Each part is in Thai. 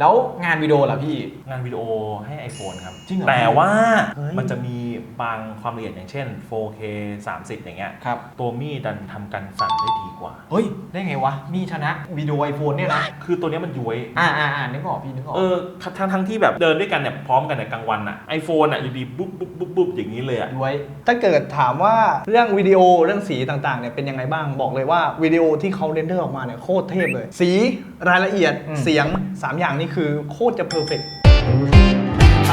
แล้วงานวิดีโอล่ะพี่ งานวิดีโอให้ iPhone ครับ จริงเหรอแต่ว่าเฮ้ย มันจะมีบางความละเอียดอย่างเช่น 4K 30 อย่างเงี้ย ครับ ตัวมี่ดันทำการสั่นได้ดีกว่า เฮ้ย ได้ไงวะ มีชนะวิดีโอไอโฟนเนี่ยนะ คือตัวเนี้ยมันย้วย อ่าอ่าอ่านึกออกพี่นึกออก เออทั้งทั้งที่แบบเดินด้วยกันเนี่ยพร้อมกันในกลางวันอะไอโฟนอะอยู่ดีบุ๊บบุ๊บบุ๊บบุ๊บอย่างนี้เลยอะย้วย ถ้าเกิดถามว่าเรื่องวิดีโอเรื่องสีต่างๆเนี่ยเป็นยังไงบ้างบอกเลยว่าวิดีโอที่เขาเรนเดอร์ออกมาเนี่ยโคตรเทพเลย สี รายละเอียดอืมเสียง 3 อย่างนี่คือโคตรจะเพอร์เฟก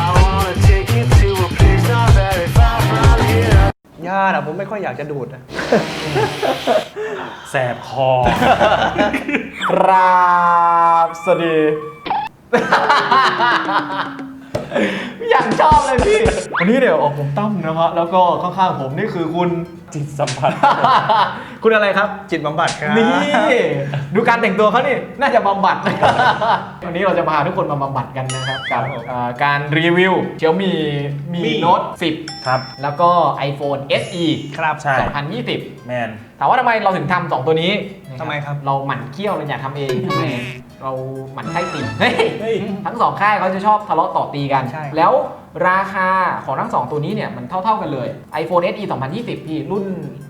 I wanna take you to a place not very far from here. ยาอะผมไม่ค่อยอยากจะดูดนะแสบคอครับสวัสดี อย่างชอบเลยพี่ วันนี้เดี๋ยวออกผมตั้มนะฮะแล้วก็ข้างๆผมนี่คือคุณ จิตสัมผัส คุณอะไรครับ จิตบำบัดครับ นี่ดูการแต่งตัวเขานี่น่าจะบำบัด วันนี้เราจะพาทุกคนมาบำบัดกันนะครับกับเอ่อการรีวิวเชียวมีมีมี โน้ตครับ10แล้วก็ iPhone SE ครับใช่ 2020 แมน ถามว่าทำไมเราถึงทำสองตัวนี้นะทำไมครับ เราหมั่นเคี้ยวเราอยากทำเองทำไมเราหมั่นไส้ติ่งเฮ้ย เฮ้ย ทั้งสองค่ายเขาจะชอบทะเลาะต่อตีกัน ใช่ แล้ว ราคาของทั้งสองตัวนี้เนี่ยมันเท่าๆกันเลย iPhone SE 2020 พี่รุ่น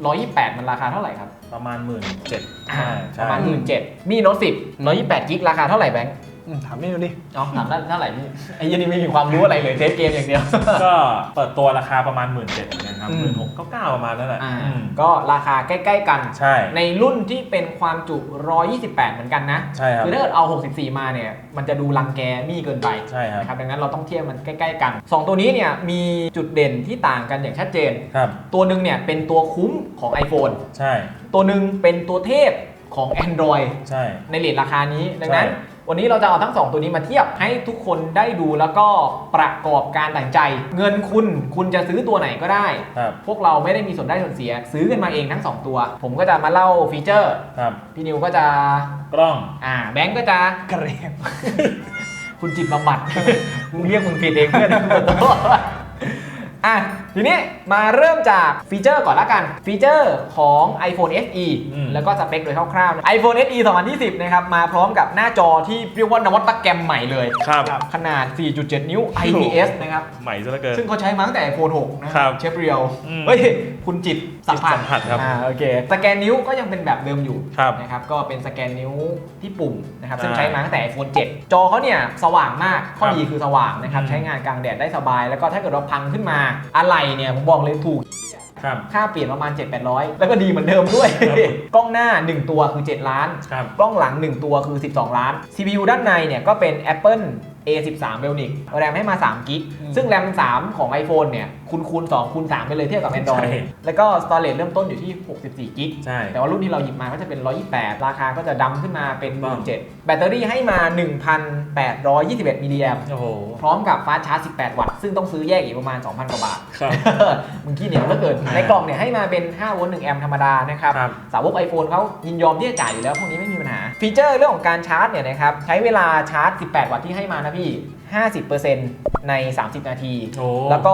128 มันราคาเท่าไหร่ครับ ประมาณหมื่นเจ็ดอ่าปใช่ระมาณหมื่นเจ็ดมีโน้ต10 128กิกราคาเท่าไหร่แบงค์ อืมถามนี่ดูดิอ๋อถามเท่าไหร่พี่ไอ้ยี่นี่ไม่มีความรู้อะไรเลยเทสเกมอย่างเดียว ก็เปิดตัวราคาประมาณหมื่นเจ็ดเหมือนกันครับอืหมมื่นหกเก้าเก้าประมาณนั้นแหละอ่าอืมก็ราคาใกล้ ๆ กัน ใช่ ในรุ่นที่เป็นความจุ 128 เหมือนกันนะใช่ครับ คือถ้าเกิดเอา 64 มาเนี่ยมันจะดูรังแกมี่เกินไปใช่ครับ นะครับดังนั้นเราต้องเทียบมันใกล้ ๆ กัน 2 ตัวนี้เนี่ยมีจุดเด่นที่ต่างกันอย่างชัดเจน ครับ ตัวหนึ่งเนี่ยเป็นตัวคุ้มของ iPhone ใช่ ตัวหนึ่งเป็นตัวเทพของ Android ใช่ ในเลทราคานี้ดังนั้น ใช่ วันนี้เราจะเอาทั้งสองตัวนี้มาเทียบให้ทุกคนได้ดูแล้วก็ประกอบการตัดสินใจ เงินคุณคุณจะซื้อตัวไหนก็ได้ ครับ พวกเราไม่ได้มีส่วนได้ส่วนเสีย ซื้อกันมาเองทั้งสองตัว ผมก็จะมาเล่าฟีเจอร์ครับ พี่นิวก็จะกล้อง อ่าแบงก์ก็จะกระเรม คุณจิตบำบัด มึงเรียกมึงผิดเองเพื่อนอะ ทีนี้มาเริ่มจากฟีเจอร์ก่อนละกัน ฟีเจอร์ของ iPhone SE อืม แล้วก็สเปคโดยคร่าวๆนะ iPhone SE 2020 นะครับ มาพร้อมกับหน้าจอที่เรียกว่านวัตกรรมใหม่เลย ครับ ขนาด 4.7 นิ้ว IPS นะครับ ใหม่ซะเหลือเกิน ซึ่งเขาใช้มาตั้งแต่ iPhone 6 นะครับเชฟเรียลอืมเฮ้ย คุณจิตสัมผัสจิตสัมผัสครับอ่าโอเค สแกนนิ้วก็ยังเป็นแบบเดิมอยู่ครับนะครับ ก็เป็นสแกนนิ้วที่ปุ่มนะครับ ซึ่งอ่าใช้มาตั้งแต่ iPhone 7 จอเขาเนี่ยสว่างมาก ข้อครับดีคือสว่างนะครับ อืมใช้งานกลางแดดได้สบาย แล้วก็ถ้าเกิดเราพังขึ้นมา อะไรเนี่ยผมบอกเลยถูกครับ ค่าเปลี่ยนประมาณ 7-800 แล้วก็ดีเหมือนเดิมด้วย ครับกล้องหน้า 1 ตัวคือ 7 ล้าน ครับ กล้องหลัง 1 ตัวคือ 12 ล้าน CPU ด้านในเนี่ยก็เป็น Apple A13 Bionic แรมให้มา3กิกอืมซึ่งแรม 3 ของ iPhone เนี่ย คูณคูณ2คูณ3ไปเลยเทียบกับ Android ใช่แล้วก็ Storage เริ่มต้นอยู่ที่ 64กิกใช่แต่ว่ารุ่นที่เราหยิบมาก็จะเป็น 128 ราคาก็จะดำขึ้นมาเป็น ถูกต้อง 17,000แบตเตอรี่ให้มา 1,821มิลลิแอมโอ้โห พร้อมกับฟาสต์ชาร์จ 18 วัตต์ ซึ่งต้องซื้อแยกอีกประมาณ 2,000 กว่าบาท ครับ มึงขี้เหนียวเหลือเกินอ่าในกล่องเนี่ยให้มาเป็น 5 โวลต์ 1 แอมป์ธรรมดานะครับ ครับ สาวก iPhone เขายินยอมที่จะจ่ายอยู่แล้ว พวกนี้ไม่มีปัญหา ฟีเจอร์เรื่องของการชาร์จเนี่ยนะครับ ใช้เวลาชาร์จ 18 วัตต์ที่ให้มานะพี่ 50%ใน 30 นาที โอ้ แล้วก็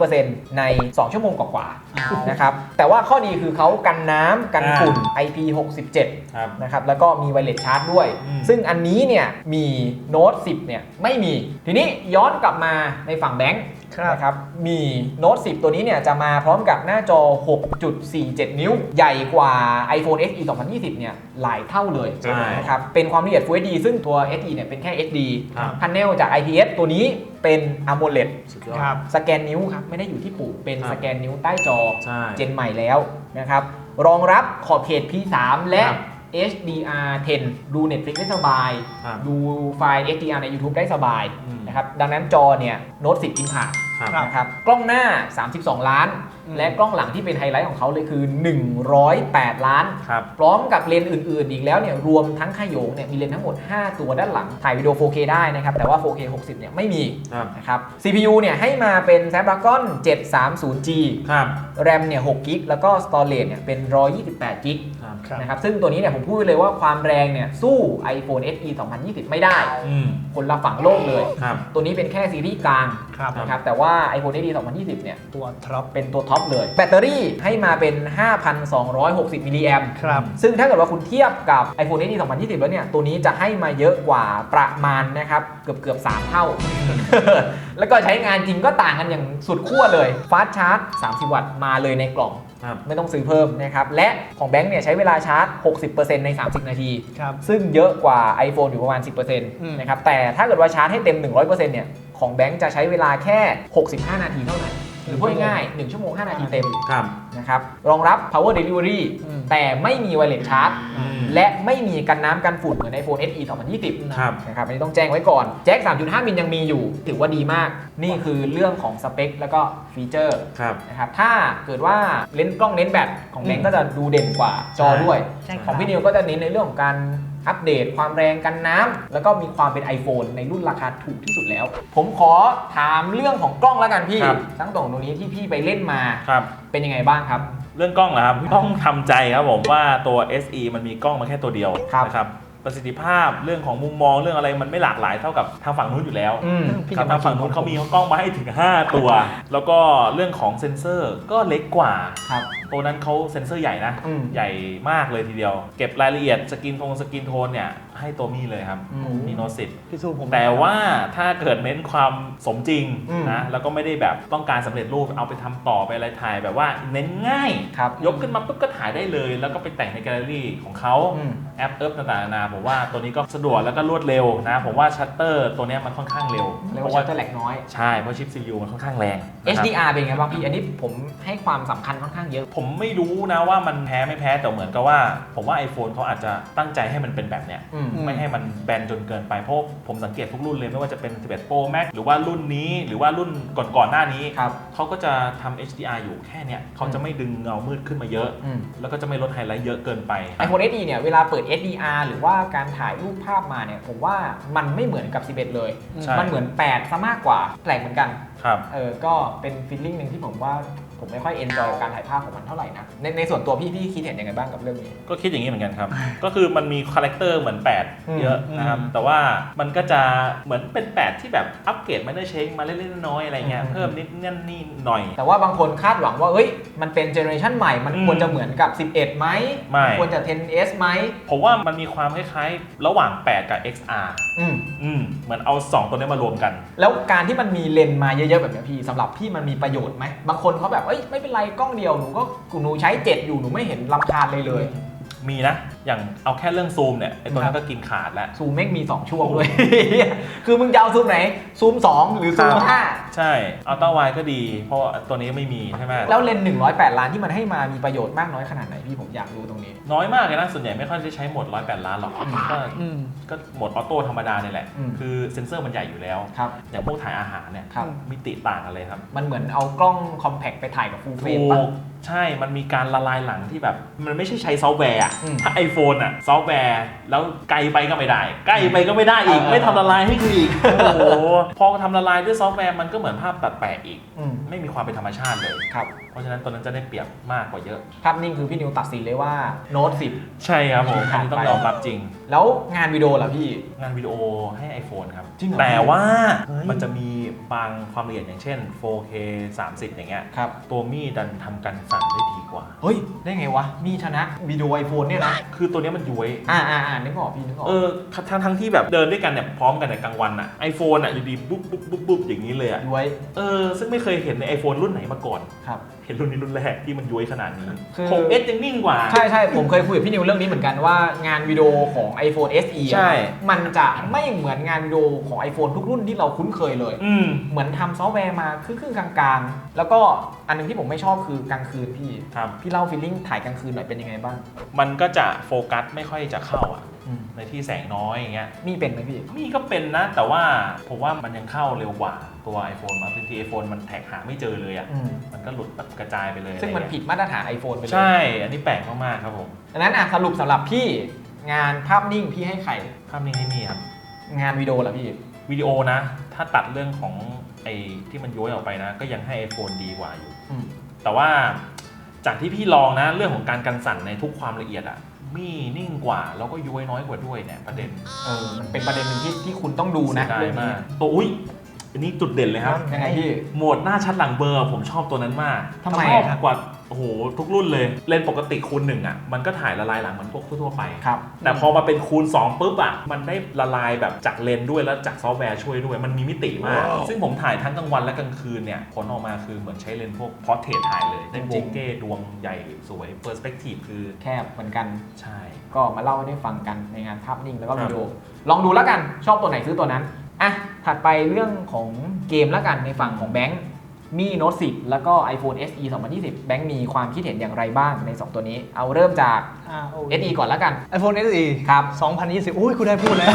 100%ใน 2 ชั่วโมงกว่าๆนะครับแต่ว่าข้อดีคือเขากันน้ำกันฝุ่น IP67 ครับ นะครับแล้วก็มีไวเลสชาร์จด้วย อืม ซึ่งอันนี้เนี่ยมีโน้ต10เนี่ยไม่มี ทีนี้ย้อนกลับมาในฝั่งแบงค์ ครับนะครับ มีโน้ต10 ตัวนี้เนี่ยจะมาพร้อมกับหน้าจอ 6.47 นิ้ว ใหญ่กว่า iPhone SE 2020 เนี่ยหลายเท่าเลยใช่ นะครับ เป็นความละเอียด Full HD ซึ่งตัว SE เนี่ยเป็นแค่ HD ครับพาเนลจาก IPS ตัวนี้เป็น AMOLED สุดยอด ครับ สแกนนิ้วครับ ไม่ได้อยู่ที่ปุ่มเป็นครับสแกนนิ้วใต้จอใช่เจนใหม่แล้วนะครับ รองรับขอบเขต P3 และ ครับ HDR10 ดู Netflix ได้สบาย ครับดูไฟล์ HDR ใน YouTube ได้สบายอืม นะครับ ดังนั้นจอเนี่ยโน้ต10 กินขาด ครับครับ นะครับ กล้องหน้า 32 ล้าน อืม และกล้องหลังที่เป็นไฮไลท์ของเขาเลยคือ 108 ล้าน ครับ พร้อมกับเลนส์อื่นๆ อีกแล้วเนี่ยรวมทั้งขยงเนี่ยมีเลนส์ทั้งหมด 5 ตัวด้านหลัง ถ่ายวิดีโอ 4K ได้นะครับ แต่ว่า 4K 60 เนี่ยไม่มีครับ นะครับ CPU เนี่ยให้มาเป็น Snapdragon 730G ครับ แรมเนี่ย6กิกแล้วก็ Storage เนี่ยเป็น128กิกครับ ครับ นะครับซึ่งตัวนี้เนี่ยผมพูดเลยว่าความแรงเนี่ยสู้ iPhone SE 2020 ไม่ได้ อืมคนละฝั่งโลกเลย ครับ ตัวนี้เป็นแค่ซีรีส์กลางครับ นะครับแต่ว่า iPhone SE 2020 เนี่ย ตัวท็อป เป็นตัวท็อปเลย แบตเตอรี่ให้มาเป็น 5,260 มิลลิแอมครับ ซึ่งถ้าเกิดว่าคุณเทียบกับ iPhone SE 2020 แล้วเนี่ย ตัวนี้จะให้มาเยอะกว่าประมาณนะครับ เกือบเกือบ3เท่า แล้วก็ใช้งานจริงก็ต่างกันอย่างสุดขั้วเลยฟาสชาร์จ 30 วัตต์มาเลยในกล่องครับไม่ต้องซื้อเพิ่มนะครับ และของแบงค์เนี่ยใช้เวลาชาร์จ 60%ใน 30 นาทีครับซึ่งเยอะกว่า iPhone อยู่ประมาณ 10%มนะครับแต่ถ้าเกิดว่าชาร์จให้เต็ม 100%เนี่ย ของแบงค์จะใช้เวลาแค่ 65 นาทีเท่านั้น หรือพูดง่ายๆ1ชั่วโมง 5 นาทีเต็มครับนะครับ รองรับ power delivery อืมแต่ไม่มี wireless charge อืมและไม่มีกันน้ำกันฝุ่นเหมือน iPhone SE 2020 ครับ นะครับอันนี้ต้องแจ้งไว้ก่อน แจ็ค 3.5 มิลยังมีอยู่ ถือว่าดีมาก นี่คือเรื่องของสเปค แล้วก็ฟีเจอร์ ครับ นะครับ ถ้าเกิดว่าเลนส์กล้องเน้นแบตของแบงอืก์มก็จะดูเด่นกว่าจอด้วยใช่ครับของพี่นิวก็จะเน้นในเรื่องของการ อัปเดตความแรงกันน้ำแล้วก็มีความเป็น iPhone ในรุ่นราคาถูกที่สุดแล้ว ผมขอถามเรื่องของกล้องแล้วกันพี่ ครับ ทั้งสองตัวนี้ที่พี่ไปเล่นมาครับ เป็นยังไงบ้างครับ เรื่องกล้องเหรอครับต้องทำใจครับผมว่าตัว SE มันมีกล้องมาแค่ตัวเดียวครับ นะครับ ประสิทธิภาพเรื่องของมุมมองเรื่องอะไรมันไม่หลากหลายเท่ากับทางฝั่งนู้นอยู่แล้วอืมพี่ครับจะมาทางฝั่งนู้นเขามีกล้องมาให้ถึง 5 ตัว แล้วก็เรื่องของเซ็นเซอร์ก็เล็กกว่า ครับ ตัวนั้นเขาเซ็นเซอร์ใหญ่นะ อืม ใหญ่มากเลยทีเดียว เก็บรายละเอียดสกินโทนสกินโทนเนี่ย ให้ตัวมี่เลยครับ อืม มีโนสิต พี่สู้ผม แต่ว่าถ้าเกิดเน้นความสมจริงอืมนะแล้วก็ไม่ได้แบบต้องการสำเร็จรูปเอาไปทำต่อไปอะไรถ่ายแบบว่าเน้นง่ายครับยกขึ้นมาปุ๊บก็ถ่ายได้เลย แล้วก็ไปแต่งในแกลเลอรี่ของเขาอืม แอปเอิบต่างๆนานาผมว่าตัวนี้ก็สะดวกแล้วก็รวดเร็วนะ ผมว่าชัตเตอร์ตัวเนี้ยมันค่อนข้างเร็วเรียกเพว่าราะชัว่าตเตอร์แหลกน้อย ใช่เพราะชิป CPU มันค่อนข้างแรงนะครับ HDR เป็นไงบ้างพี่ อันนี้ผมให้ความสำคัญค่อนข้างเยอะ ผมไม่รู้นะว่ามันแพ้ไม่แพ้แต่เหมือนกับว่า ผมว่า iPhone เขาอาจจะตั้งใจให้มันเป็นแบบเนี้ย อืมไม่ให้มันแบนจนเกินไป เพราะผมสังเกตทุกรุ่นเลยไม่ว่าจะเป็น 11 Pro Max หรือว่ารุ่นนี้หรือว่ารุ่นก่อนๆหน้านี้ครับเขาก็จะทำ HDR อยู่แค่เนี้ยเขาจะไม่ดึงเงามืดขึ้นมาเยอะอืมแล้วก็จะไม่ลดไฮไลท์เยอะเกินไป iPhone SE เนี่ยเวลาเปิด HDR หรือว่าการถ่ายรูปภาพมาเนี่ยผมว่ามันไม่เหมือนกับ 11 เลยใช่มันเหมือน 8 ซะมากกว่าแปลกเหมือนกันครับเออก็เป็นฟีลลิ่งหนึ่งที่ผมว่า ผมไม่ค่อยเอนจอยการถ่ายภาพของมันเท่าไหร่นะในในส่วนตัวพี่พี่คิดเห็นยังไงบ้างกับเรื่องนี้ ก็คิดอย่างนี้เหมือนกันครับ ก็คือมันมีคาแรคเตอร์เหมือนอืม8เยอะนะครับอืมแต่ว่ามันก็จะเหมือนเป็น 8 ที่แบบอัปเกรดมาได้เช็คมาเล็กๆน้อยๆอะไรเงี้ยอืมเพิ่มนิดนั่นนี่หน่อย แต่ว่าบางคนคาดหวังว่าเอ้ยมันเป็นเจเนอเรชันใหม่มันอืมควรจะเหมือนกับ 11ไหมไม่ควรจะ 10s ไหมผมว่ามันมีความคล้ายๆ ระหว่าง 8 กับ XR อืมอืมเหมือนเอา 2 ตัวนี้มารวมกัน แล้วการที่มันมีเลนส์มาเยอะๆแบบเนี้ยพี่สำหรับพี่มันมีประโยชน์ไหมบางคนเขาแบบเอ้ยไม่เป็นไรกล้องเดียวหนูก็หนูใช้เจ็ดอยู่หนูไม่เห็นลำคาญเลยเลย มีนะ อย่างเอาแค่เรื่องซูมเนี่ยไอตัวนั้นก็กินขาดแล้ว ซูมแม่งมี 2 ช่วงด้วย คือมึงจะเอาซูมไหน ซูม 2 หรือซูมครับใช่อัลตร้าไวก็ดี เพราะว่าตัวนี้ไม่มีใช่ไหม5แล้วเลนส์108 ล้านที่มันให้มามีประโยชน์มากน้อยขนาดไหนพี่ผมอยากรู้ตรงนี้ น้อยมากเลยนะส่วนใหญ่ไม่ค่อยได้ใช้โหมด 108 ล้านหรอกอืมก็อืมก็โหมดออโต้ธรรมดาเนี่ยแหละอืมคือเซ็นเซอร์มันใหญ่อยู่แล้วครับอย่างพวกถ่ายอาหารเนี่ยครับมิติต่างกันเลยครับ มันเหมือนเอากล้องคอมแพคไปถ่ายกับฟูลเฟรถูมปะก ใช่ มันมีการละลายหลังที่แบบ มันไม่ใช่ใช้ซอฟต์แวร์อะอืมถ้า iPhone อะซอฟต์แวร์ แล้วไกลไปก็ไม่ได้ ใกล้ไปก็ไม่ได้อีก เออ ไม่ทำละลายให้กูอีก โอ้โห พอทำละลายด้วยซอฟต์แวร์มันก็เหมือนภาพตัดแปะอีก อืมไม่มีความเป็นธรรมชาติเลย ครับ เพราะฉะนั้นตัวนั้นจะได้เปรียบมากกว่าเยอะ ภาพนิ่งคือพี่นิวตัดสินเลยว่าโน้ต10ใช่ครับผมอันขาดนี้ต้องไปยอมรับจริงแล้วงานวิดีโอล่ะพี่ งานวิดีโอให้ iPhone ครับ จริงเหรอแต่ว่าเฮ้ย มันจะมีบางความละเอียดอย่างเช่น 4K 30 อย่างเงี้ย ครับ ตัวมี่ดันทำการสั่นได้ดีกว่า เฮ้ย ได้ไงวะ มีชนะวิดีโอไอโฟนเนี่ยนะ คือตัวเนี้ยมันย้วย อ่าอ่าอ่านึกออกพี่นึกออกเออทั้งทั้งที่แบบเดินด้วยกันเนี่ยพร้อมกันในกลางวันอะไอโฟนอะอยู่ดีบุ๊บบุ๊บบุ๊บบุ๊บอย่างนี้เลยอะย้วยเออซึ่งไม่เคยเห็นใน iPhone รุ่นไหนมาก่อน ครับ เห็นรุ่นนี้รุ่นแรกที่มันย้วยขนาดนี้คือ 6S ยังนิ่งกว่า ใช่ใช่ผมเคยคุยกับพี่นิวเรื่องนี้เหมือนกันว่างานวิดีโอของ iPhone SE อะใช่ มันจะไม่เหมือนงานวิดีโอของ iPhone ทุกรุ่นที่เราคุ้นเคยเลย อืม เหมือนทำซอฟต์แวร์มาครึ่งๆกลางๆ แล้วก็อันหนึงที่ผมไม่ชอบคือกลางคืนพี่ ครับ พี่เล่าฟีลลิ่งถ่ายกลางคืนหน่อยเป็นยังไงบ้าง มันก็จะโฟกัสไม่ค่อยจะเข้าอะอืม ในที่แสงน้อยอย่างเงี้ย นี่เป็นไหมพี่มีก็เป็นนะ แต่ว่าผมว่ามันยังเข้าเร็วกว่าตัว iPhone บางที iPhone มันแท็กหาไม่เจอเลยอะอืม มันก็หลุดแบบกระจายไปเลยซึ่งมันอะไรผิเงี้ยดมาตรฐาน iPhone ไปเลยใช่ อันนี้แปลกมากๆครับผม ดังนั้นอะสรุปสำหรับพี่ งานภาพนิ่งพี่ให้ใคร ภาพนิ่งไม่มีครับ งานวิดีโอล่ะพี่วิดีโอนะ ถ้าตัดเรื่องของไอ้ที่มันย้วยออกไปนะ ก็ยังให้ iPhone ดีกว่าอยู่ อืมแต่ว่าจากที่พี่ลองนะเรื่องของการกันสั่นในทุกความละเอียดอะมีนิ่งกว่าแล้วก็ย้วยน้อยกว่าด้วยเนี่ยประเด็นเออมันเป็นประเด็นหนึ่งที่ที่คุณต้องดูนะเสียดายเรื่องนี้มากตัวอุ้ยอันนี้จุดเด่นเลยครับ ยังไงพี่ โหมดหน้าชัดหลังเบอร์ผมชอบตัวนั้นมากทำไมชอบครับ กว่า โอ้โหทุกรุ่นเลย เลนส์ปกติคูณหนึ่งอะมันก็ถ่ายละลายหลังเหมือนพวกทั่วๆไป ครับแต่พอมาเป็นคูณ2ปุ๊บอะมันได้ละลายแบบจากเลนส์ด้วยแล้วจากซอฟต์แวร์ช่วยด้วย มันมีมิติมากซึ่งผมถ่ายทั้งกลางวันและกลางคืนเนี่ยผลออกมาคือเหมือนใช้เลนส์พวกพอร์เทรตถ่ายเลยได้โบจริงเก้ดวงใหญ่สวยเปอร์สเปกทีฟคือแคบเหมือนกัน ใช่ ก็มาเล่าให้ได้ฟังกันในงานภาพนิ่งแล้วก็ครับวิดีโอ ลองดูแล้วกันชอบตัวไหนซื้อตัวนั้น อะ ถัดไปเรื่องของเกมแล้วกันในฝั่งของแบงค์ มีโน้ต10 แล้วก็ iPhone SE 2020 แบงค์มีความคิดเห็นอย่างไรบ้างใน 2 ตัวนี้ เอาเริ่มจาก SE ก่อนแล้วกัน iPhone SE ครับ 2020 อุ้ยคุณได้พูดแล้ว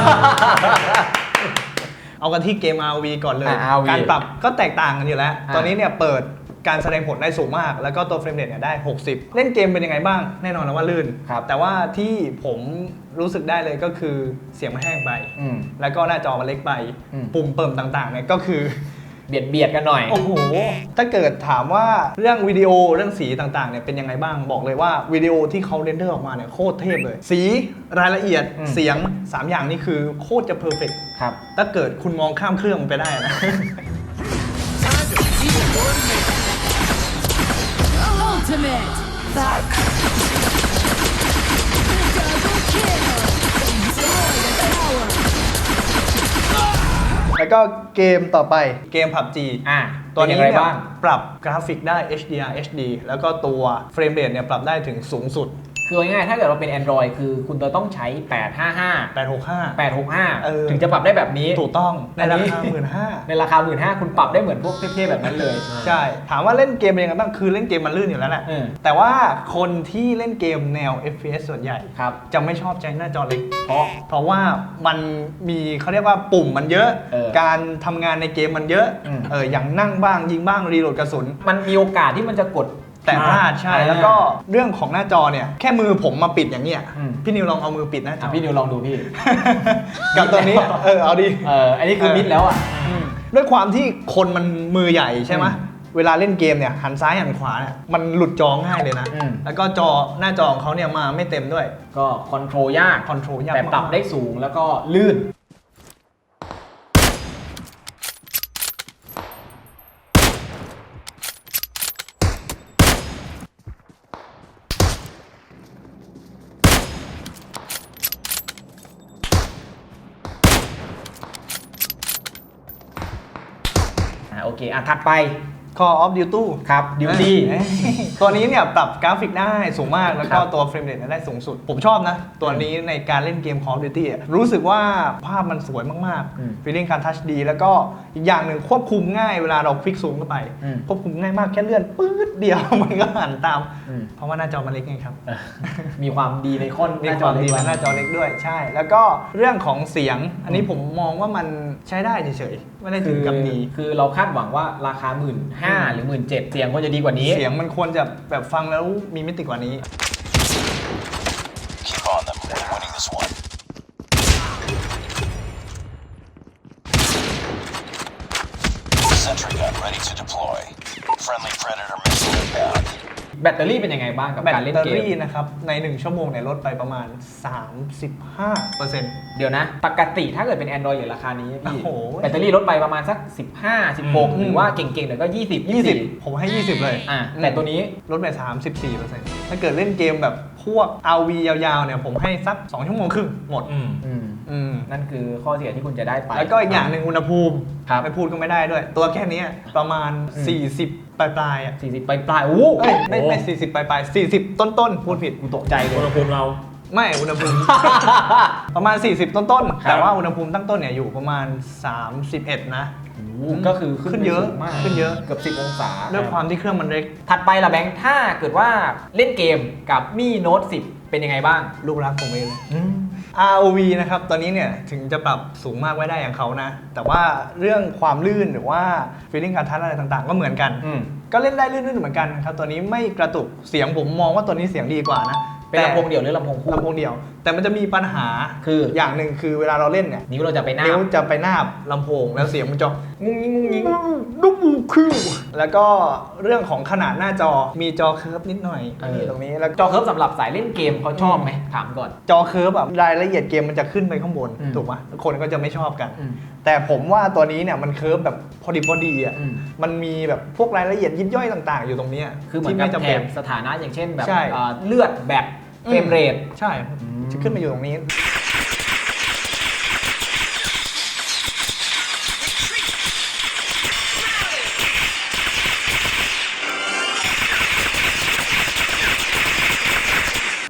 เอากันที่เกม RV ก่อนเลย อะ RV การปรับก็แตกต่างกันอยู่แล้ว อะตอนนี้เนี่ยเปิดการแสดงผลได้สูงมาก แล้วก็ตัวเฟรมเรทเนี่ยได้ 60 เล่นเกมเป็นยังไงบ้าง แน่นอนนะว่าลื่น ครับแต่ว่าที่ผมรู้สึกได้เลยก็คือเสียงมันแห้งไป อืม แล้วก็หน้าจอมันเล็กไป อืมปุ่มเปิ่มต่างๆเนี่ยก็คือ เบียดเบียดกันหน่อย โอ้โห ถ้าเกิดถามว่าเรื่องวิดีโอเรื่องสีต่างๆเนี่ยเป็นยังไงบ้าง บอกเลยว่าวิดีโอที่เขาเรนเดอร์ออกมาเนี่ยโคตรเทพเลย สีรายละเอียดอืม เสียง 3 อย่างนี่คือโคตรจะเพอร์เฟกครับ ถ้าเกิดคุณมองข้ามเครื่องมันไปได้นะ Ultimate. แล้วก็เกมต่อไปเกม PUBG อะตัวนี้เป็เนี่ยย่างไรบ้างปรับกราฟิกได้ HDR HD แล้วก็ตัวเฟรมเรทเนี่ยปรับได้ถึงสูงสุด คือเอาง่ายๆถ้าเกิดเราเป็น Android คือคุณจะต้องใช้ 855 865 865เออถึงจะปรับได้แบบนี้ ถูกต้องในราคาอันนี้ หมื่นห้าในราคา 15,000คุณปรับได้เหมือนพวกเท่ๆแบบนั้นเลย ใช่ ถามว่าเล่นเกมเป็นยังไงบ้างคือเล่นเกมมันลื่นอยู่แล้วแหละเออ แต่ว่าคนที่เล่นเกมแนว FPS ส่วนใหญ่ ครับ จะไม่ชอบใช้หน้าจอเล็ก เพราะเพราะว่ามันมีเขาเรียกว่าปุ่มมันเยอะ เออการทำงานในเกมมันเยอะอืม เอออย่างนั่งบ้างยิงบ้างรีโหลดกระสุน มันมีโอกาสที่มันจะกด แต่พลาดใช่อ่าแล้วก็เรื่องของหน้าจอเนี่ย แค่มือผมมาปิดอย่างเนี้ย อืม พี่นิวลองเอามือปิดหน้าจอะอพี่นิวลองดูพี่ กับตัวนี้ เออ เอาดิ เอออันนี้คือเออมิดแล้วอะ ด้วยความที่คนมันมือใหญ่ใช่ไหมอืมเวลาเล่นเกมเนี่ยหันซ้ายหันขวาเนี่ยมันหลุดจอง่ายเลยนะ อืม แล้วก็จอหน้าจอของเขาเนี่ยมาไม่เต็มด้วย ก็คอนโทรลยากคอนโทรลยากแต่ปรับมาก ได้สูงแล้วก็ลื่น อะโอเคอะถัดไป Call of Duty ครับดิวตี้เอ้ยตัวนี้เนี่ยปรับกราฟิกได้สูงมากแล้วก็ครับตัวเฟรมเรทได้สูงสุด ผมชอบนะ ตัวนี้ในการเล่นเกม Call of Duty อะรู้สึกว่าภาพมันสวยมากอืมๆฟีลลิ่งการทัชดี แล้วก็อีกอย่างหนึ่งควบคุมง่ายเวลาเราคลิกซูมเข้าไป อืม ควบคุมง่ายมากแค่เลื่อนปื๊ดเดียว มันก็หันตาม อืมเพราะว่าหน้าจอมันเล็กไงครับ มีความดีในข้อนมีความดีและหน้าจอเล็กด้วยใช่ แล้วก็เรื่องของเสียง อันนี้ผมมองว่ามันใช้ได้เฉยๆ ไม่ได้ถึคืงอกับดีคือเราคาดหวังว่าราคาหมื่นห้าหรือหมื่นเจ็ดเสียงก็จะดีกว่านี้ เสียงมันควรจะแบบฟังแล้วมีมิติกว่านี้ แบตเตอรี่เป็นยังไงบ้างกับแบตการเล่นเตอเกม รี่นะครับ ใน 1 ชั่วโมงเนี่ยลดไปประมาณ 35%เดี๋ยวนะ ปกติถ้าเกิดเป็น Android อยู่ราคานี้พี่ โอ้โห แบตเตอรี่ลดไปประมาณสัก 15 16 หรือว่าเก่งๆเดี๋ยวก็ 20 24 20ผมให้ 20 เลยอะแต่ตัวนี้ ลดไป34%ถ้าเกิดเล่นเกมแบบพวก RV ยาวๆเนี่ยผมให้สัก 2 ชั่วโมงครึ่งหมด อืม อืม อืม นั่นคือข้อเสียที่คุณจะได้ไป แล้วก็อีกอย่างหนึ่งอุณหภูมิครับไม่พูดก็ไม่ได้ด้วย ตัวแค่เนี้ยประมาณ อืม 40 ปลายปลายๆอะ40ปลายปลายๆโอ้โหเอ้ยไม่โอ้ไม่40ปลายปลายๆ40ต้นต้นๆพูดผิดกูตกใจเลอุณหยภูมิเรา ไม่อุณหภูมิ ประมาณ 40 ต้นต้นๆครับ แต่ว่าอุณหภูมิตั้งต้นเนี่ยอยู่ประมาณ 31 นะ โอ้โหก็คือขึ้นเยอะไปสูงมากขึ้นเยอะ เกือบ 10 องศาด้วยความที่เครื่องมันเล็ก ถัดไปล่ะแบงค์ถ้าเกิดว่าเล่นเกมกับมีโน้ต10 เป็นยังไงบ้าง ลูกรักผมเองเลย ROV นะครับ ตอนนี้เนี่ยถึงจะปรับสูงมากไว้ได้อย่างเขานะ แต่ว่าเรื่องความลื่นหรือว่า feeling การทัชอะไรต่างๆ ก็เหมือนกัน อืม ก็เล่นได้ลื่นๆเหมือนกันครับ ตัวนี้ไม่กระตุก เสียงผมมองว่าตัวนี้เสียงดีกว่านะเป็นลำโพงเดี่ยวหรือลำโพงคู่ ลำโพงเดียว แต่มันจะมีปัญหาคืออ ย่างหนึ่งคือเวลาเราเล่นเนี่ย นิ้วเราจะไปหน้านิ้วจะไปนาบลำโพงแล้วเสียงมันจะ งุ้งงิ้งงุ้งงิ้งดุ๊บบูคิวแล้วก็เรื่องของขนาดหน้าจอมีจอเคิร์ฟนิดหน่อยเออนี่ตรงนี้แล้วจอเคิร์ฟสำหรับสายเล่นเกมเขาชอบไหมถามก่อน จอเคิร์ฟแบบรายละเอียดเกมมันจะขึ้นไปข้างบนอืมถูกไหมคนก็จะไม่ชอบกัน อืมแต่ผมว่าตัวนี้เนี่ยมันเคิร์ฟแบบพอดีพอดีอะอืม มันมีแบบพวกรายละเอียดยิบย่อยต่างๆ อยู่ตรงเนี้ยคือเหมือนที่กับไม่จำแถเป็น บสถานะอย่างเช่นแบบใช่ เอ่อเลือดแบบเฟรมเรทใช่จะขึ้นมาอยู่ตรงนี้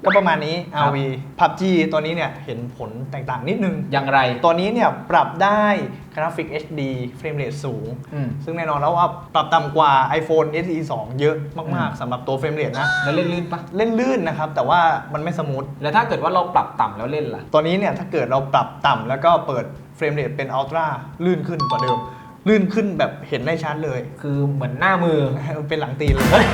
ก็ประมาณนี้ครับ RV PUBG ตัวนี้เนี่ยเห็นผลแตกต่างนิดนึง อย่างไร ตัวนี้เนี่ยปรับได้กราฟิก HD เฟรมเรทสูงอืมซึ่งแน่นอนแล้วว่าปรับต่ำกว่า iPhone SE 2 เยอะมากอืมๆสำหรับตัวเฟรมเรทนะ แล้วเล่นลื่นปะเล่นลื่นนะครับ แต่ว่ามันไม่สมูทแล้วถ้าเกิดว่าเราปรับต่ำแล้วเล่นล่ะ ตัวนี้เนี่ยถ้าเกิดเราปรับต่ำแล้วก็เปิดเฟรมเรทเป็นอัลตร้าลื่นขึ้นกว่าเดิม ลื่นขึ้นแบบเห็นได้ชัดเลย คือเหมือนหน้ามือ เป็นหลังตีนเลยเฮ้ย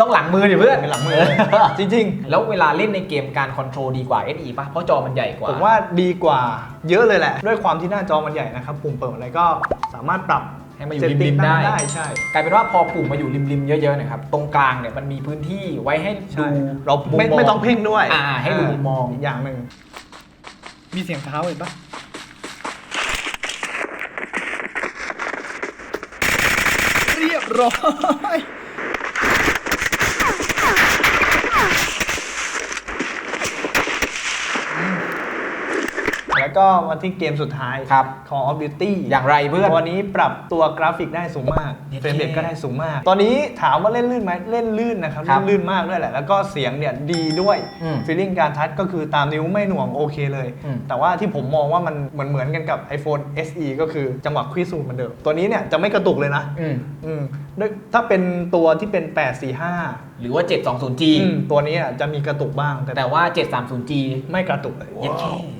ต้องหลังมือดิเพื่อนเป็นหลังมือเลยจริงแล้วเวลาเล่นในเกมการคอนโทรลดีกว่า SE ป่ะ เพราะจอมันใหญ่กๆว่า ผมว่าดีกว่าเยอะเลยแหละ ด้วยความที่หน้าจอมันใหญ่นะครับ ปุ่มเปิดอะไรก็สามารถปรับให้มาอยู่ setting ริมๆได้ได้ใช่กลายเป็นว่าพอปุ่มมาอยู่ริมๆเยอะๆเนะครับตรงกลางเนี่ยมันมีพื้นที่ไว้ให้ดูเราไม่มุมไม่ต้องเพ่งด้วย อ่า ให้ดูมุมมองกอย่างหนึ่งมีเสียงเท้าเห็นปะเรียบร้อย แล้วก็มาที่เกมสุดท้ายครับ Call of Duty อย่างไรเพื่อนตัวนี้ปรับตัวกราฟิกได้สูงมากเย็ดเฟรมเรทเท่ก็ได้สูงมาก ตอนนี้ถามว่าเล่นลื่นไหมเล่นลื่นนะครับครัเล่บนลื่นมากด้วยแหละ แล้วก็เสียงเนี่ยดีด้วยอืมฟีลลิ่งการทัชก็คือตามนิ้วไม่หน่วงโอเคเลย อืม แต่ว่าที่ผมมองว่ามันเหมือนเหมือนกันกับ iPhone SE ก็คือจังหวะควิสูเหมือนเดิมตัวนี้เนี่ยจะไม่กระตุกเลยนะอืมอืมด้วยถ้าเป็นตัวที่เป็น 845หรือว่า 720G อืมตัวนี้อะจะมีกระตุกบ้างแต่แต่ว่า 730G ไม่กระตุกเลย เย็ดเข้เย็ดเข้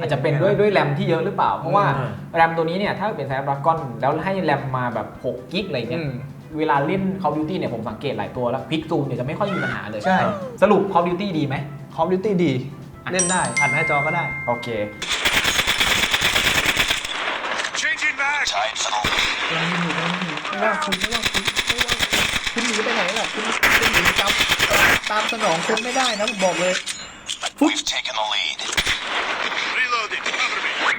อาจจะเป็นด้วยด้วยแรมที่เยอะหรือเปล่า เพราะว่าอืมแรมตัวนี้เนี่ยถ้าเป็น Snapdragon แล้วให้แรมมาแบบ6กิกอะไรเงี้ยอืมเวลาเล่น Call of Duty เนี่ยผมสังเกตหลายตัวแล้วพิกซูมเนี่ยจะไม่ค่อยมีปัญหาเลยใช่สรุป Call of Duty ดีไหม Call of Duty ดี เล่นได้อัดหน้าจอก็ได้ โอเค Changing back. Tied for the lead. ไม่ว่าคุณไม่ว่าคุณไม่ว่าคุณหนีไปไหนล่ะคุณคุณหนีตามตามสนองคุณไม่ได้นะผมบอกเลย We've taken the lead.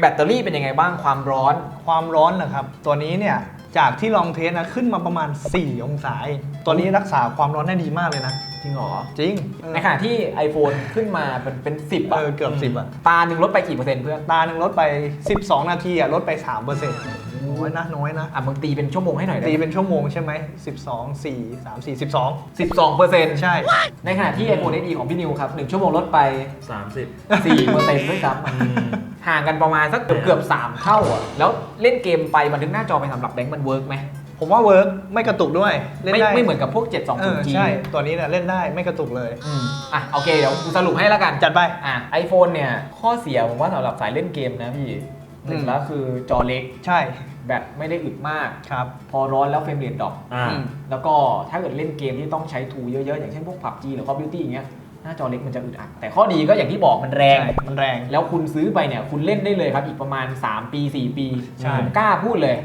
Reloading. Cover me. แบตเตอรี่เป็นยังไงบ้างความร้อน ความร้อนนะครับ ตัวนี้เนี่ยจากที่ลองเทสนะขึ้นมาประมาณ 4 องศาเองตัวนี้รักษาความร้อนได้ดีมากเลยนะ จริงเหรอ จริง ในขณะที่ iPhone ขึ้นมาเป็นเป็นสิบเออเกือบ 10อะตาหนึ่งลดไปกี่เปอร์เซ็นต์เพื่อนตาหนึ่งลดไป 12 นาทีอะลดไป3%น้อยนะน้อยนะ อะมึงตีเป็นชั่วโมงให้หน่อยได้ตีไหมเป็นชั่วโมงใช่ไหม 12 4 3 4 12 สิบสองเปอร์เซ็นต์ใช่ ในขณะที่ iPhone SE ของพี่นิวครับหนึ่งชั่วโมงลดไป 30 สี่เปอร์เซ็นต์ด้วยซ้ำ ห่างกันประมาณสักเกือบเกือบสามเท่าอะแล้วเล่นเกมไปบันทึกหน้าจอไปสำหรับแบงค์มันเวิร์กไหมผมว่าเวิร์กไม่กระตุกด้วย เล่นไม่ได้ไม่เหมือนกับพวก เออ 720G ใช่ ตัวนี้เนี่ยเล่นได้ไม่กระตุกเลย อืมอะโอเคเดี๋ยวกูสรุปให้แล้วกันจัดไป อะ iPhone เนี่ย ข้อเสียผมว่าสำหรับสายเล่นเกมนะพี่หนึ่งอืม แล้วคือจอเล็กใช่แบตไม่ได้อึดมาก ครับ พอร้อนแล้วเฟรมเรทดรอปอ่า อืม แล้วก็ถ้าเกิดเล่นเกมที่ต้องใช้ทูเยอะๆ อย่างเช่นพวก PUBG หรือ Call of Duty อย่างเงี้ย หน้าจอเล็กมันจะอึดอัดแต่ข้อดีก็อย่างที่บอกมันแรงใช่มันแรง แล้วคุณซื้อไปเนี่ย คุณเล่นได้เลยครับ อีกประมาณ 3 ปี 4 ปีใช่ผมกล้าพูดเลย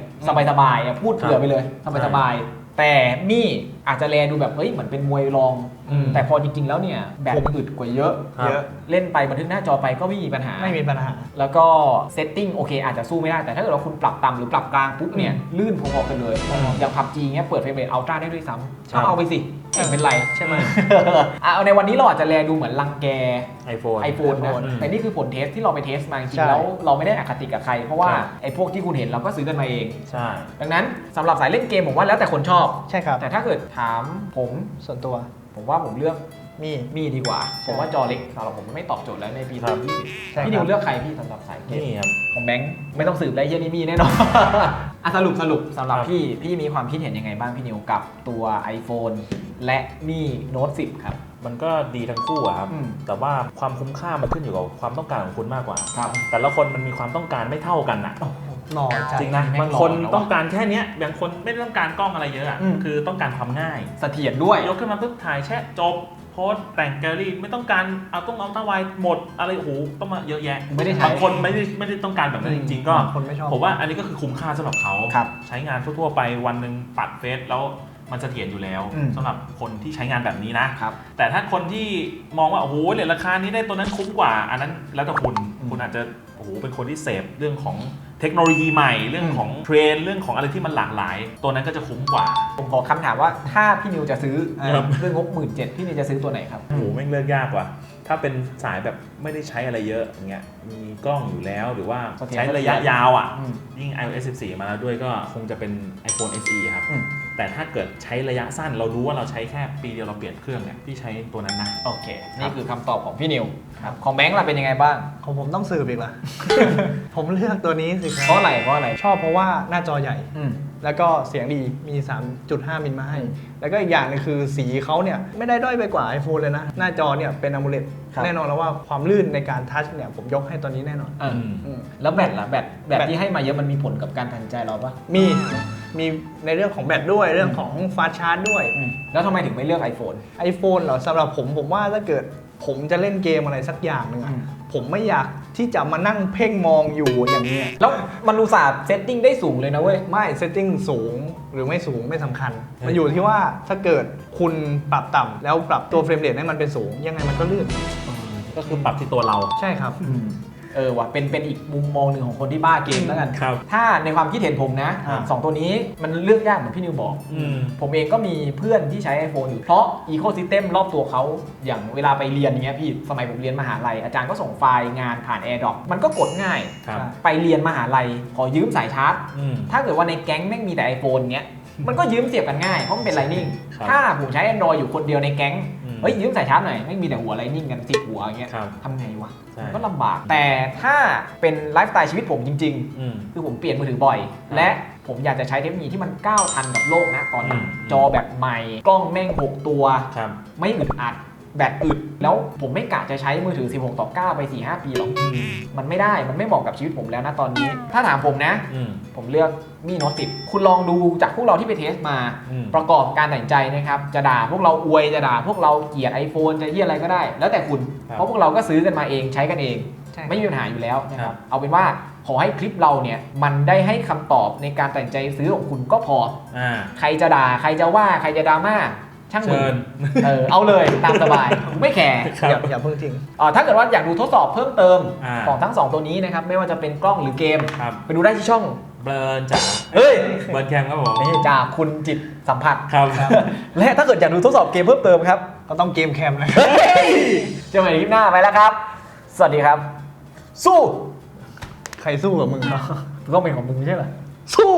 สบายๆอะพูดเผื่อไปเลย สบายๆแต่นี่ อาจจะแลดูแบบเฮ้ยเหมือนเป็นมวยรอง อืม แต่พอจริง ๆ แล้วเนี่ยแบตผมอึดกว่าเยอะ ครับ เยอะเล่นไปบันทึกหน้าจอไปก็ไม่มีปัญหา ไม่มีปัญหา แล้วก็เซตติ้งโอเคอาจจะสู้ไม่ได้ แต่ถ้าเกิดว่าคุณปรับต่ำหรือปรับกลางปุ๊บเนี่ย ลื่นพอๆกันเลยอืม อย่างพับจีเงี้ยเปิดเฟรมเรทอัลตร้าได้ด้วยซ้ครับำเอาเอาไปสิไม่เป็นไร ใช่ไหม อะเอาในวันนี้เราอาจจะแลดูเหมือนรังแก iPhone iPhone นะ iPhone แต่นี่คือผลเทสที่เราไปเทสมาจริใช่ งๆแล้วเราไม่ได้อคติกับใคร เพราะว่าครับ ไอ้พวกที่คุณเห็นเราก็ซื้อกันมาเอง ใช่ ดังนั้นสำหรับสายเล่นเกมผมว่าแล้วแต่คนชอบ ใช่ครับ แต่ถ้าเกิดถามผมส่วนตัว ผมว่าผมเลือกมี มีดีกว่า ผมว่าจอเล็กสำหรับผมมันไม่ตอบโจทย์แล้วในปีครับ2020ใช่ครับพี่นิวเลือกใครพี่สำหรับสายเกมนี่ครับ ของแบงค์ไม่ต้องสืบแล้วเหี้ยนี่มีแน่นอน อะสรุปสรุปสำหรับครับ พี่พี่มีความคิดเห็นยังไงบ้างพี่นิวกับตัว iPhone และนี่ Note 10 ครับ มันก็ดีทั้งคู่อะครับ อืม แต่ว่าความคุ้มค่ามันขึ้นอยู่กับความต้องการของคุณมากกว่า ครับ แต่ละคนมันมีความต้องการไม่เท่ากันนะห น่อยใจจริงนะ แม่งบางคนหล่อแล้วอะ ต้องการแค่เนี้ยบางคนไม่ได้ต้องการกล้องอะไรเยอะอะอืม คือต้องการความง่าย เสถียรด้วย ยกขึ้นมาปุ๊บถ่ายแชะจบ โพสต์แต่งแกลเลอรี่ไม่ต้องการเอาต้องเอาต้าไวหมดอะไรโอ้โหต้องมาเยอะแยะไม่ได้ใช้ บางคนไม่ได้ไม่ได้ต้องการแบบนั้นจริง ๆ ก็บางคนไม่ชอบ ผมว่าอันนี้ก็คือคุ้มค่าสำหรับเขาครับใช้งานทั่วๆไปวันหนึ่งปัดเฟซแล้วมันเสถียรอยู่แล้วอืม สำหรับคนที่ใช้งานแบบนี้นะ ครับ แต่ถ้าคนที่มองว่าโอ้โหเหรียญราคานี้ได้ตัวนั้นคุ้มกว่า อันนั้นแล้วแต่คุณอืม คุณอาจจะโอ้โหเป็นคนที่เสพเรื่องของเทคโนโลยีใหม่เรื่องของเทรนด์เรื่องของอะไรที่มันหลากหลาย ตัวนั้นก็จะคุ้มกว่า ผมขอคำถามว่าถ้าพี่นิวจะซื้อครับด้วยงบหมื่นเจ็ดพี่นิวจะซื้อตัวไหนครับโอ้โหแม่งเลือกยากว่ะ ถ้าเป็นสายแบบไม่ได้ใช้อะไรเยอะอย่างเงี้ย มีกล้องอยู่แล้วหรือว่าเสถียรใช้ระยะยาวอะ อืมยิ่ง iOS 14 มาแล้วด้วยก็คงจะเป็น iPhone SE ครับ อืม แต่ถ้าเกิดใช้ระยะสั้นเรารู้ว่าเราใช้แค่ปีเดียวเราเปลี่ยนเครื่องเนี่ยพี่ใช้ตัวนั้นนะ โอเค นี่คือคำตอบของพี่นิวครับของแบงค์ล่ะเป็นยังไงบ้าง ของผมต้องสืบอีกละผมเลือกตัวนี้สิคเพราะรับอะไรเพราะอะไร ชอบเพราะว่าหน้าจอใหญ่ อืม แล้วก็เสียงดีมี 3.5 มิลมาให้ แล้วก็อีกอย่างหนึงคือสีเขาเนี่ย ไม่ได้ด้อยไปกว่า iPhone เลยนะ หน้าจอเนี่ยเป็น AMOLED ครับ แน่นอนแล้วว่าความลื่นในการทัชเนี่ยผมยกให้ตัวนี้แน่นอนอะอืม อืมแล้วแบตล่ะแบตแบตแบต ที่ให้มาเยอะมันมีผลกับการตัดสินใจเราปะมี มีในเรื่องของแบตด้วยเรื่องของฟาสชาร์จด้วย อืมแล้วทำไมถึงไม่เลือก iPhone iPhone เหรอสำหรับผมผมว่าถ้าเกิดผมจะเล่นเกมอะไรสักอย่างหนึ่งอะอืม ผมไม่อยากที่จะมานั่งเพ่งมองอยู่อย่างนี้ยแล้วมันอุตส่าห์เซตติ้งได้สูงเลยนะเว้ย ไม่เซตติ้งสูงหรือไม่สูงไม่สำคัญ มันอยู่ที่ว่าถ้าเกิดคุณปรับต่ำแล้วปรับตัวเฟรมเรทให้มันเป็นสูง ยังไงมันก็ลื่นก็คือปรับที่ตัวเรา ใช่ครับ เออว่ะเป็นเป็นอีกมุมมองหนึ่งของคนที่บ้าเกมแล้วกัน ครับ ถ้าในความคิดเห็นผมนะอ่า สองตัวนี้มันเลือกยากเหมือนพี่นิวบอก อืม ผมเองก็มีเพื่อนที่ใช้ iPhone อยู่ เพราะอีโค y ิสเต็มรอบตัวเขาอย่างเวลาไปเรียนอย่างเงี้ยพี่ สมัยผมเรียนมหาลัย อาจารย์ก็ส่งไฟล์งานผ่าน AirDrop มันก็กดง่าย ครับ ไปเรียนมหาลัย ขอยืมสายชาร์จ อืม ถ้าเกิดว่าในแก๊งแม่งมีแต่ iPhone เงี้ย มันก็ยืมเสียบกันง่าย เพราะมันเป็น Lightning ครับ ถ้าผมใช้ Android อยู่คนเดียวในแก๊งอืม เฮ้ยยืมสายชาร์จหน่อยไม่งมีแต่หัว Lightning กันสิบหัวอย่างเงี้ยครับทำไงวะใช่ มันก็ลำบาก แต่ถ้าเป็นไลฟ์สไตล์ชีวิตผมจริงๆอืมคือผมเปลี่ยนมือถือบ่อย และผมอยากจะใช้เทคโนโลยีที่มันก้าวทันกับโลกนะตอนนี้อืม จอแบบใหม่กล้องแม่ง6ตัว ครับ ไม่อึดอัดแบตอึดแล้วผมไม่กะจะใช้มือถือ 16 ต่อ 9 ไป 4-5 ปีหรอกอืมมันไม่ได้มันไม่เหมาะกับชีวิตผมแล้วนะตอนนี้ ถ้าถามผมนะ อืม ผมเลือก มีโน้ตสิคุณลองดูจากพวกเราที่ไปเทสมาอืมประกอบการตัดสินใจนะครับ จะด่าพวกเราอวยจะด่าพวกเราเกลียด iPhone จะเยี่ยอะไรก็ได้ แล้วแต่คุณครับเพราะพวกเราก็ซื้อกันมาเองใช้กันเองใช่ไม่มีปัญหาอยู่แล้วนะคครัรับบเอาเป็นว่าขอให้คลิปเราเนี่ยมันได้ให้คำตอบในการตัดสินใจซื้อของคุณก็พออ่าใครจะด่าใครจะว่าใครจะดราม่าช่างมึเชิงญเออเอาเลยตามสบายไม่แคร์ครับอย่าอย่าเพิ่งทิ้งอ่าถ้าเกิดว่าอยากดูทดสอบเพิ่มเติมอ่าของทั้ง 2 ตัวนี้นะครับไม่ว่าจะเป็นกล้องหรือเกมครับไปดูได้ที่ช่อง เบิร์นจากเฮ้ยเบิร์นแคมครับผมนี่จากคุณจิตสัมผัสครับและถ้าเกิดอยากดูทดสอบเกมเพิ่มเติมครับ ก็ต้องเกมแคมนะเจอกันใหม่ในคลิปหน้าไปแล้วครับ สวัสดีครับ สู้ ใครสู้กับมึงครับก็เป็นของมึงไม่ใช่เหรอสู้